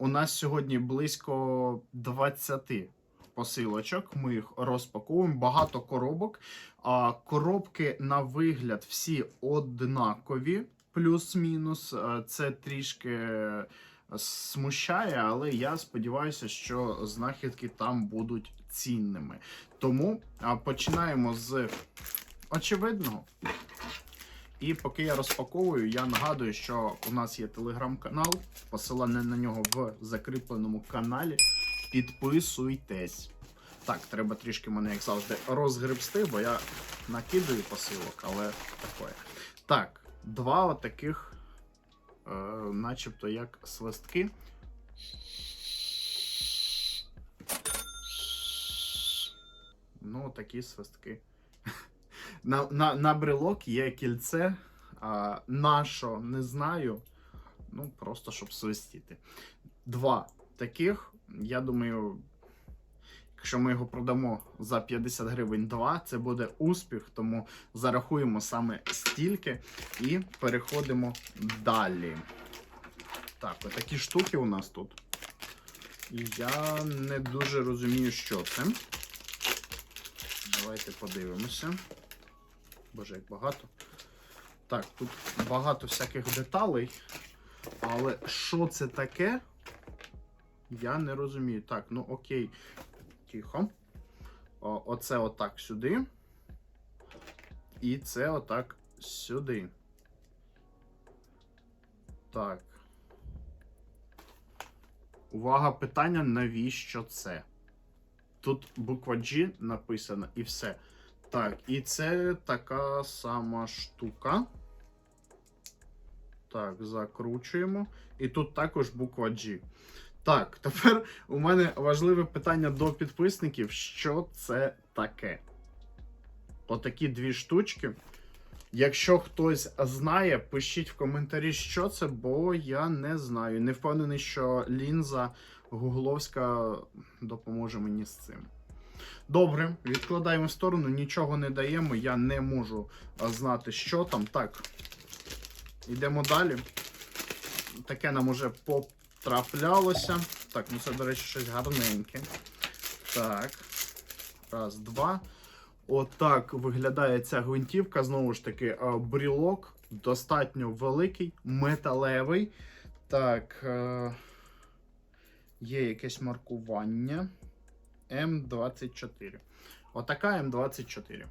У нас сьогодні близько 20 посилочок. Ми їх розпаковуємо. Багато коробок. А коробки на вигляд всі однакові, плюс-мінус. Е, Це трішки смущає, але я сподіваюся, що знахідки там будуть цінними. Тому починаємо з очевидного. І поки я розпаковую, я нагадую, що у нас є телеграм-канал, посилання на нього в закріпленому каналі. Підписуйтесь. Так, треба трішки мене, як завжди, розгребсти, бо я накидаю посилок, але таке. Так, два отаких, е, начебто як свистки. Ну, такі свистки. На, на, на брелок є кільце. А, на що не знаю. Ну, просто щоб свистіти. Два таких. Я думаю, якщо ми його продамо за 50 гривень 2, це буде успіх. Тому зарахуємо саме стільки і переходимо далі. Так, отакі штуки у нас тут. Я не дуже розумію, що це. Давайте подивимося. Боже, як багато. Так, тут багато всяких деталей. Але що це таке? Я не розумію. Так, ну окей. Тихо. О, оце отак сюди. І це отак сюди. Так. Увага, питання, навіщо це? Тут буква G написана і все. Так, і це така сама штука. Так, закручуємо. І тут також буква G. Так, тепер у мене важливе питання до підписників: що це таке? Отакі дві штучки. Якщо хтось знає, пишіть в коментарі, що це, бо я не знаю. Не впевнений, що лінза гугловська допоможе мені з цим. Добре, відкладаємо в сторону, нічого не даємо, я не можу знати, що там. Так, йдемо далі. Таке нам уже потраплялося. Так, ну це, до речі, щось гарненьке. Так. Раз, два. Отак виглядає ця гвинтівка. Знову ж таки, брілок достатньо великий, металевий. Так. е, Є якесь маркування. М24. Отака М24.